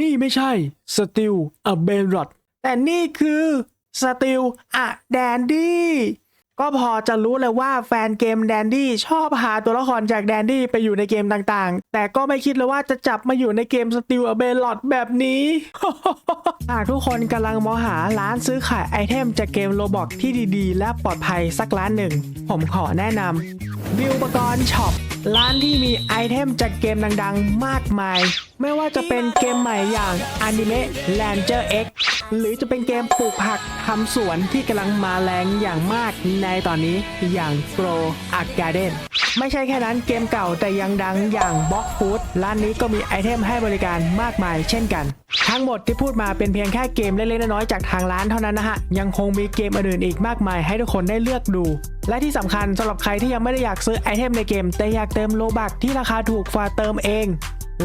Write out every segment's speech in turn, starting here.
นี่ไม่ใช่สติลอะเบรอดแต่นี่คือสติลอะแดนดี้ก็พอจะรู้เลยว่าแฟนเกมแดนดี้ชอบหาตัวละครจากแดนดี้ไปอยู่ในเกมต่างๆ แต่ก็ไม่คิดเลยว่าจะจับมาอยู่ในเกมสติลอเบรอดแบบนี้ หากทุกคนกำลังมองหาร้านซื้อขายไอเทมจากเกมโลบอกที่ดีๆ และปลอดภัยสักร้านหนึ่ง ผมขอแนะนำวิวปกรณ์ช็อป ร้านที่มีไอเทมจากเกมดังๆ มากมาย ไม่ว่าจะเป็นเกมใหม่อย่าง Anime Ranger X หรือจะเป็นเกมปลูกผักทำสวนที่กำลังมาแรงอย่างมากในตอนนี้อย่าง Grow a Garden ไม่ใช่แค่นั้นเกมเก่าแต่ยังดังอย่าง Box Food ร้านนี้ก็มีไอเทมให้บริการมากมายเช่นกัน ทั้งหมดที่พูดมาเป็นเพียงแค่เกมเล็กๆน้อยๆจากทางร้านเท่านั้นนะฮะ ยังคงมีเกมอื่นๆอีกมากมายให้ทุกคนได้เลือกดู และที่สำคัญสำหรับใครที่ยังไม่ได้อยากซื้อไอเทมในเกม แต่อยากเติมโลบักที่ราคาถูกฝ่าเติมเอง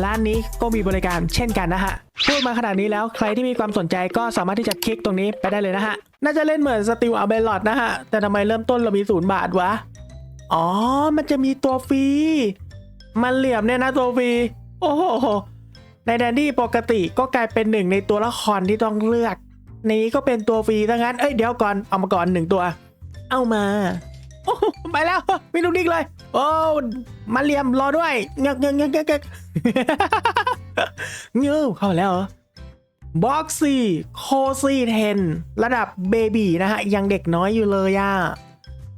ร้านนี้ก็มีบริการเช่นกันนะฮะ พูดมาขนาดนี้แล้วใครที่มีความสนใจก็สามารถที่จะคลิกตรงนี้ไปได้เลยนะฮะ น่าจะเล่นเหมือนสติลอาเบลอดนะฮะ แต่ทำไมเริ่มต้นเรามีศูนย์บาทวะ อ๋อ มันจะมีตัวฟรี มันเหลี่ยมเนี่ยนะตัวฟรี โอ้โห ในแดนดี้ปกติก็กลายเป็นหนึ่งในตัวละครที่ต้องเลือก ในนี้ก็เป็นตัวฟรีทั้งนั้น เอ้ยเดี๋ยวก่อนเอามาก่อนหนึ่งตัว เอามาโอ้ไปแล้วไม่ลุกนิกเลย โอ้มาเหลี่ยมรอด้วยเงกเงกเงกเงกเงกเงื้อเข้าแล้วบ็อกซี่โคซี่เทนระดับเบบีนะฮะ ยังเด็กน้อยอยู่เลยอะ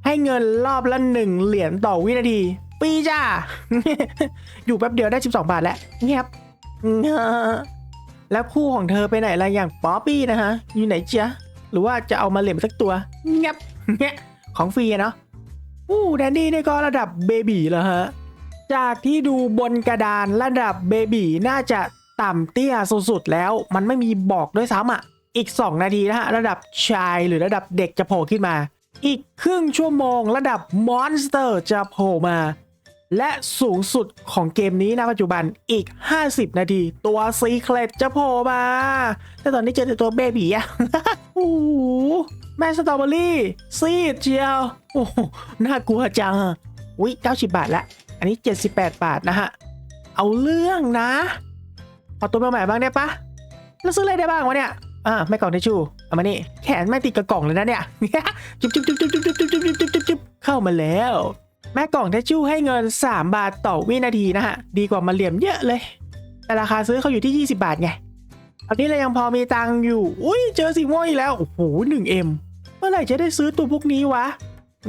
ให้เงินรอบละหนึ่งเหรียญต่อวินาที ปีจ้า อยู่แป๊บเดียวได้ 12 บาทแล้วเงียบ แล้วคู่ของเธอไปไหนล่ะอย่างป๊อปปี้นะฮะ อยู่ไหนจ๊ะหรือว่าจะเอามาเหลี่ยมสักตัวเงียบเงี้ยของฟรีอะเนาะอู้แดนดี้นี่ก็ระดับเบบีแล้วฮะ จากที่ดูบนกระดานระดับเบบีน่าจะต่ำเตี้ยสุดๆแล้ว มันไม่มีบอกด้วยซ้ำอะ อีก 2 นาทีนะฮะ ระดับชายหรือระดับเด็กจะโผล่ขึ้นมา อีกครึ่งชั่วโมงระดับมอนสเตอร์จะโผล่มา และสูงสุดของเกมนี้นะปัจจุบันอีก 50 นาที ตัวซีเครตจะโผล่มา แต่ตอนนี้เจอแต่ตัวเบบีอะโอ้โหแม่สตรอเบอรี่ ซีดเจียว โอ้โหน่ากลัวจังอุ้ย90 บาทละ อันนี้ 78 บาทนะฮะ เอาเรื่องนะเอตัวใหม่บ้างได้ปะแล้วซื้ออะไรได้บ้างวะเนี่ยอ่าไม่กล่องทิชชู่เอามานี่แขนไม่ติดกับกล่องเลยนะเนี่ย จุ๊บจุ๊บจุ๊บจุ๊บจุ๊บจุ๊บจุ๊บจุ๊บจุ๊บจุ๊บจุ๊บเข้ามาแล้ว แม่กล่องทิชชู่ให้เงิน 3 บาทต่อวินาทีนะฮะ ดีกว่ามาเหลี่ยมเยอะเลย แต่ราคาซื้อเขาอยู่ที่ 20 บาทไงตอนนี้เรายังพอมีตังค์อยู่ อุ้ยเจอสีม่วงอีกแล้ว โอ้โหหนึ่งเอ็มเมื่อไหร่จะได้ซื้อตัวพวกนี้วะ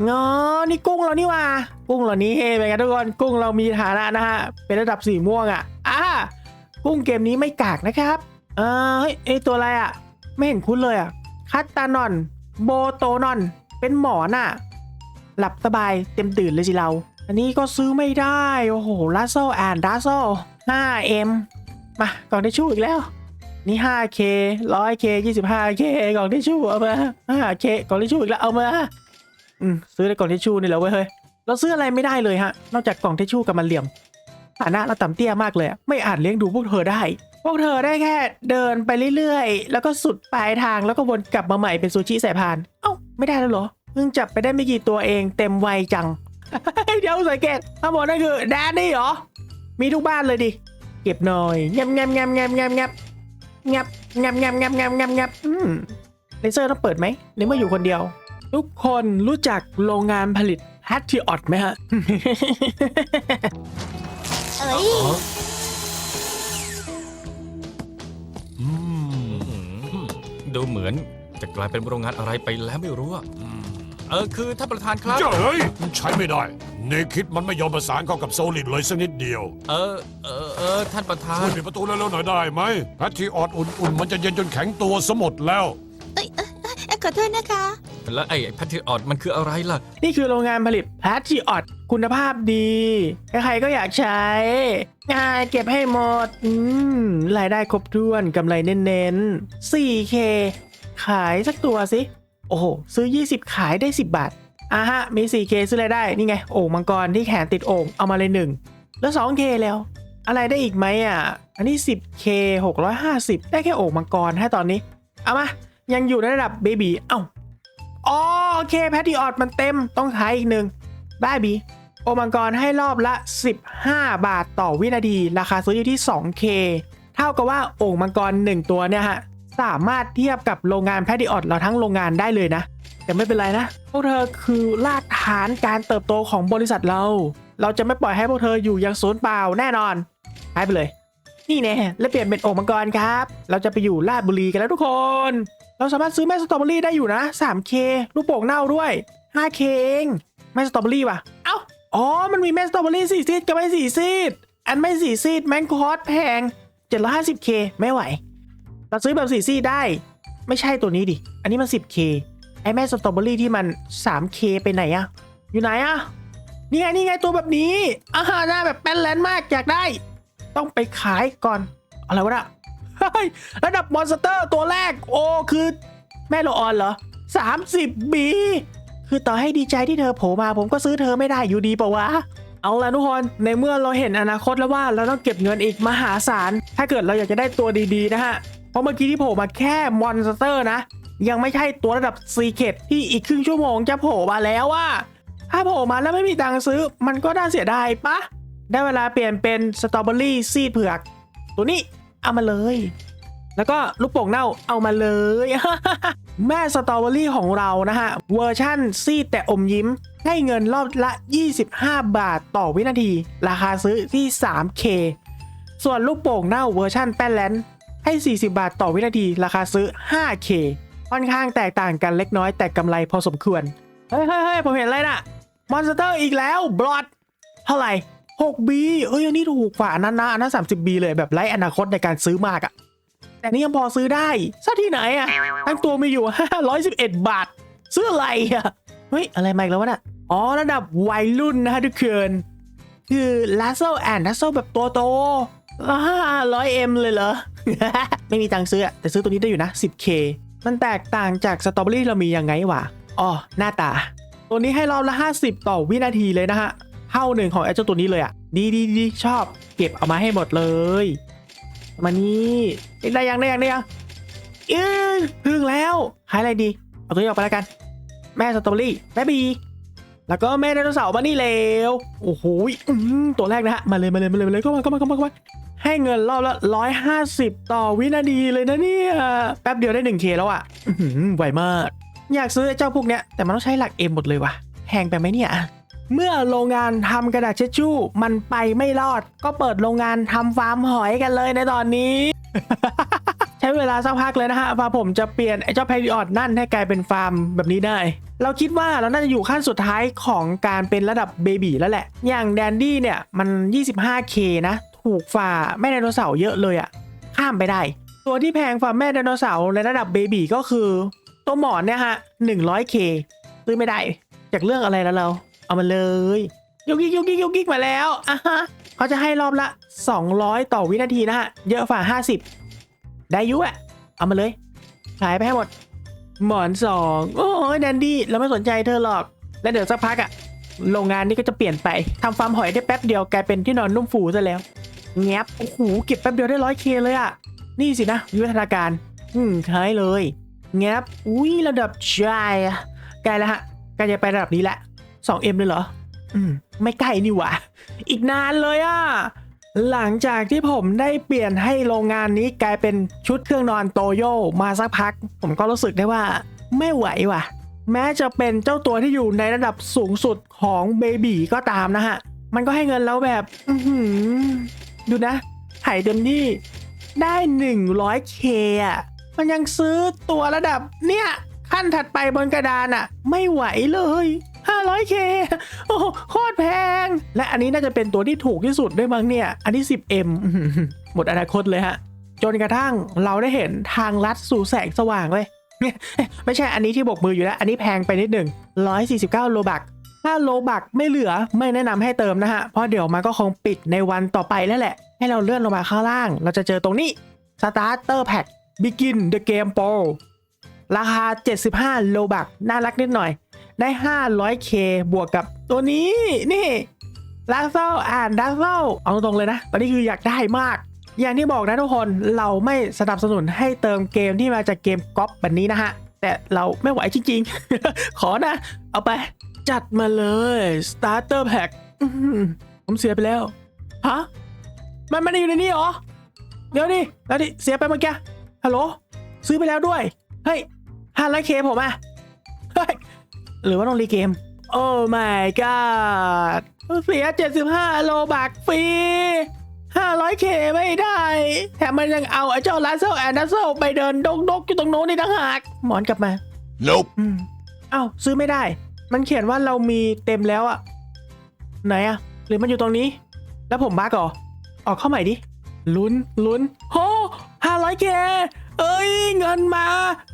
งอนี่กุ้งเรานี่ว่ากุ้งเหล่านี้เฮ้เป็นไงทุกคนกุ้งเรามีฐานะนะฮะ เป็นระดับสีม่วงอะอ่ากุ้งเกมนี้ไม่กากนะครับ เออเฮ้ยไอตัวอะไรอะ ไม่เห็นคุ้นเลยอะ คัตตานอน โบโตนอน เป็นหมอนอะ หลับสบายเต็มตื่นเลยสิเรา อันนี้ก็ซื้อไม่ได้ โอ้โหลัสโซอ่านดัสโซ 5M มากล่องทิชชู่อีกแล้ว นี่ 5K 100K 25K กล่องทิชชู่เอามา 5K กล่องทิชชู่อีกแล้วเอามา อืมซื้อในกล่องทิชชู่นี่และเว้ยเฮ้ยเราซื้ออะไรไม่ได้เลยฮะ นอกจากกล่องทิชชู่กับมันเหลี่ยมฐานะเราต่ำเตี้ยมากเลย ไม่อาจเลี้ยงดูพวกเธอได้ พวกเธอได้แค่เดินไปเรื่อยๆ แล้วก็สุดปลายทางแล้วก็วนกลับมาใหม่เป็นซูชิสายพาน เอ้า ไม่ได้แล้วเหรอ เพิ่งจับไปได้ไม่กี่ตัวเองเต็มวัยจัง เดี๋ยวสังเกตข้างบนนั่นคือแดนนี่เหรอ มีทุกบ้านเลยดิ เก็บหน่อยแงบแงบแงบแงบแงบแงบแงบแงบแงบแงบแงบแงบแงบอืมเลเซอร์ต้องเปิดไหมในเมื่ออยู่คนเดียว ทุกคนรู้จักโรงงานผลิตแฮตที่ออดไหมฮะเอ้ยอืมดูเหมือนจะกลายเป็นโรงงานอะไรไปแล้วไม่รู้อะ เออคือท่านประธานครับ เจ้าเฮ้ยใช้ไม่ได้เนคิดมันไม่ยอมประสานเข้ากับโซลิดเลยสักนิดเดียวเออเออเออท่านประธาช่วนยปิดประตูแล้วๆหน่อยได้ไหมแพทที่ออดอุ่นๆ มันจะเย็นจนแข็งตัวสมดแล้ว เอ้ยเอ้ยเอ้ยขอโทษนะคะ แล้วไอ้แพทริออดมันคืออะไรล่ะ นี่คือโรงงานผลิตแพทที่ออดคุณภาพดี ใครๆก็อยากใช้ง่ายเก็บให้หมด อืม รายได้ครบถ้วนกำไรเน้นๆ 4K ขายสักตัวสิ โอ้โห ซื้อ 20 ขายได้ 10 บาทอะฮะ มี 4K ซื้ออะไรได้ นี่ไง โอ่งมังกรที่แขนติดโอ่งเอามาเลยหนึ่ง แล้ว 2K แล้ว อะไรได้อีกไหมอะ อันนี้ 10K 650 ได้แค่โอ่งมังกรให้ตอนนี้ เอามา ยังอยู่ในระดับเบบีเอ้าอ๋อโอเคแพทติออดมันเต็ม ต้องขายอีกหนึ่ง ได้บีโอมังกรให้รอบละ 15 บาทต่อวินาที ราคาซื้ออยู่ที่ 2K ทท่ากับว่าโอ่งมังกรหนึ่งตัวเนี่ยฮะ สามารถเทียบกับโรงงานแพดดิออดเราทั้งโรงงานได้เลยนะ แต่ไม่เป็นไรนะพวกเธอคือรากฐานการเติบโตของบริษัทเรา เราจะไม่ปล่อยให้พวกเธออยู่อย่างศูนย์เปล่าแน่นอนหายไปเลย นี่แน่และเปลี่ยนเป็นโอ่งมังกรครับ เราจะไปอยู่ลาดบุรีกันแล้วทุกคน เราสามารถซื้อแม่สตรอเบอรี่ได้อยู่นะ 3K ลูกโป่งเน่าด้วย 5K เองแม่สตรอเบอรี่ป่ะเอ้าอ๋อ มันมีแม่สตรอเบอรี่สี่ซีดกับไม่สี่ซีด อันไม่สี่ซีดแมงคอสแพง 750K ไม่ไหว เราซื้อแบบสี่ซีดได้ ไม่ใช่ตัวนี้ดิ อันนี้มัน 10K ไอแม่สตรอเบอรี่ที่มัน 3K ไปไหนอะอยู่ไหนอะนี่ไงนี่ไงตัวแบบนี้อาหาหน้าแบบแป้นแลนมากอยากได้ ต้องไปขายก่อน อะไรวะน่ะระดับมอนสเตอร์ตัวแรก โอ้คือแม่โลออนเหรอ 30 บี คือต่อให้ดีใจที่เธอโผล่มา ผมก็ซื้อเธอไม่ได้อยู่ดีปะวะ เอาละทุกคน ในเมื่อเราเห็นอนาคตแล้วว่าเราต้องเก็บเงินอีกมหาศาล ถ้าเกิดเราอยากจะได้ตัวดีๆนะฮะ เพราะเมื่อกี้ที่โผล่มาแค่มอนสเตอร์นะ ยังไม่ใช่ตัวระดับซีเคทที่อีกครึ่งชั่วโมงจะโผล่มาแล้วว่าถ้าโผล่มาแล้วไม่มีตังค์ซื้อ มันก็น่าเสียดายปะได้เวลาเปลี่ยนเป็นสตรอเบอรี่ซีดเผือก ตัวนี้เอามาเลย แล้วก็ลูกโป่งเน่าเอามาเลย แม่สตรอเบอรี่ของเรานะฮะ เวอร์ชั่นซีดแต่อมยิ้ม ให้เงินรอบละ 25 บาทต่อวินาที ราคาซื้อที่ 3K ส่วนลูกโป่งเน่าเวอร์ชั่นแป้นแลน ให้ 40 บาทต่อวินาที ราคาซื้อ 5K ค่อนข้างแตกต่างกันเล็กน้อยแต่กำไรพอสมควร เฮ้ยเฮ้ยเฮ้ยผมเห็นอะไรน่ะมอนสเตอร์อีกแล้วบลอดเท่าไหร่ 6B เอ้ยอันนี้ถูกกว่านั้นนะอันนั้น 30B เลยแบบไร้อนาคตในการซื้อมากอะแต่นี่ยังพอซื้อได้ซะที่ไหนอะทั้งตัวมีอยู่ 511 บาท ซื้ออะไรอะเฮ้ย อะไรมาอีกแล้ววะน่ะอ๋อ ระดับวัยรุ่นนะฮะทุกคนคือ l a s s e l and laser แบบตัวโต ร้อยเอ็มเลยเหรอ ไม่มีตังค์ซื้อแต่ซื้อตัวนี้ได้อยู่นะ 10K มันแตกต่างจากสตรอเบอรี่เรามียังไงวะอ๋อหน้าตา ตัวนี้ให้รอบละ 50 ต่อวินาทีเลยนะฮะ เท่าหนึ่งของไอ้เจ้าตัวนี้เลยอะดีดีดีชอบ เก็บเอามาให้หมดเลย มานี่ได้ยังได้ยังได้ยังเอ้ยพึ่งแล้วหายอะไรดี เอาตัวนี้ออกไปแล้วกัน แม่สตรอเบอรี่แม่บีแล้วก็แม่ไดโนเสาร์มานี่เร็วโอ้โหตัวแรกนะฮะ มาเลยมาเลยมาเลยมาเลยเข้ามาเข้ามาเข้ามาเข้ามา ให้เงินรอบละร้อยห้าสิบต่อวินาทีเลยนะเนี่ย แป๊บเดียวได้หนึ่งเคแล้วอะอื้อหือไวมาก อยากซื้อไอ้เจ้าพวกเนี้ย แต่มันต้องใช้หลักเอ็มหมดเลยว่ะแพงไปไหมเนี่ย เมื่อโรงงานทำกระดาษเช็ดชู่ มันไปไม่รอด ก็เปิดโรงงานทำฟาร์มหอยกันเลยในตอนนี้ ใช้เวลาสักพักเลยนะฮะฟาร์ผมจะเปลี่ยนไอ้เจ้าพริออดนั่นให้กลายเป็นฟาร์มแบบนี้ได้เราคิดว่าเราน่าจะอยู่ขั้นสุดท้ายของการเป็นระดับเบบีแล้วแหละ อย่างแดนดี้เนี่ยมัน 25k นะ ถูกฝ่าแม่ไดโนเสาร์เยอะเลยอะข้ามไปได้ ตัวที่แพงฝ่าแม่ไดโนเสาร์ในระดับเบบีก็คือ ตัวหมอนเนี่ยฮะ 100k ซื้อไม่ได้ จากเรื่องอะไรแล้วเรา เอามาเลยยุกยิกยุกยิกยุกยิกมาแล้วอะฮะเขาจะให้รอบละ 200 ต่อวินาทีนะฮะ เยอะฝ่า 50 ได้ยุอะเอามาเลยขายไปให้หมด หมอนสองโอ้ยแดนดี้เราไม่สนใจเธอหรอก แล้วเดี๋ยวสักพักอะโรงงานนี้ก็จะเปลี่ยนไปทำฟาร์มหอยได้แป๊บเดียวกลายเป็นที่นอนนุ่มฟูซะแล้ว แงบโอ้โหเก็บแป๊บเดียวได้ร้อยเคเลยอะนี่สินะวิวัฒนาการ อืมคล้ายเลยแงบอุ้ยระดับชายอะใกล้แล้วฮะใกล้จะไประดับนี้แหละ 2M เลยเหรอ อืม ไม่ใกล้นี่หว่า อีกนานเลยอะหลังจากที่ผมได้เปลี่ยนให้โรงงานนี้กลายเป็นชุดเครื่องนอนโตโยมาสักพัก ผมก็รู้สึกได้ว่าไม่ไหวว่ะ แม้จะเป็นเจ้าตัวที่อยู่ในระดับสูงสุดของเบบีก็ตามนะฮะ มันก็ให้เงินแล้วแบบอือหือ ดูนะไถ่เต็มที่ ได้ 100k อะ มันยังซื้อตัวระดับเนี่ย ขั้นถัดไปบนกระดานอะ ไม่ไหวเลย 500k โอ้โหโคตรแพง และอันนี้น่าจะเป็นตัวที่ถูกที่สุดด้วยมั้งเนี่ย อันที่ 10m อื้อหือหมดอนาคตเลยฮะ จนกระทั่งเราได้เห็นทางลัดสู่แสงสว่างเลยไม่ใช่อันนี้ที่บกมืออยู่แล้ว อันนี้แพงไปนิดหนึ่ง149 โลบัก ถ้าโลบักไม่เหลือไม่แนะนำให้เติมนะฮะ เพราะเดี๋ยวมันก็คงปิดในวันต่อไปแล้วแหละ ให้เราเลื่อนลงมาข้างล่าง เราจะเจอตรงนี้ Starter Pack Begin the Game Pro ราคา 75 โลบักน่ารักนิดหน่อย ได้ 500k บวกกับตัวนี้นี่ลาเซลอ่านดัซเซลเอาตรงๆเลยนะ ตอนนี้คืออยากได้มาก อย่างที่บอกนะทุกคนเราไม่สนับสนุนให้เติมเกมที่มาจากเกมก๊อปแบบนี้นะฮะ แต่เราไม่ไหวจริงๆ ขอนะ เอาไป จัดมาเลย Starter Pack อื้อหือผมเสียไปแล้ว ฮะ มันไม่ได้อยู่ในนี้เหรอ เดี๋ยวดิแล้วดิ เสียไปเมื่อกี้ ฮัลโหล ซื้อไปแล้วด้วย เฮ้ยห้าร้อยเคผมอะเฮ้ย หรือว่าต้องรีเกม โอ้ my god เสีย 75 โลบักฟรี 500k ไม่ได้ แถมมันยังเอาไอ้เจ้าลาเซลแอนดัสเซลไปเดินดกดกๆอยู่ตรงโน้นนี่ต่างหาก หมอนกลับมา Nope อืมเอ้าซื้อไม่ได้ มันเขียนว่าเรามีเต็มแล้วอะไหนอะหรือมันอยู่ตรงนี้ แล้วผมบักเหรอออกเข้าใหม่ดิลุ้นลุ้นโหห้าร้อยเคเอ้ย เงินมา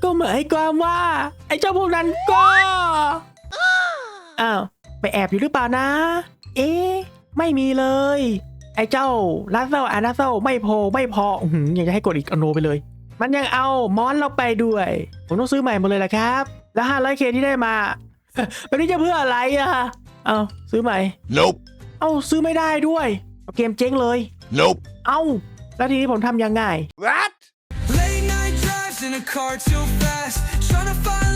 ก็เหมายความว่า ไอ้เจ้าพวกนั้นก็อ้าวไปแอบอยู่หรือเปล่านะ เอ๊ะไม่มีเลย ไอ้เจ้าลาเซลอานาเซลไม่พอไม่พออยากจะให้กดอีกอโนไปเลย มันยังเอามอนเราไปด้วย ผมต้องซื้อใหม่หมดเลยแหละครับ แล้ว 500k ที่ได้มา แบบนี้จะเพื่ออะไรอะเอาซื้อใหม่ Nope เอาซื้อไม่ได้ด้วยเอาเกมเจ๊งเลย Nope เอาแล้วทีนี้ผมทำยังไง What Late night drives in a car too fast. Trying to find love,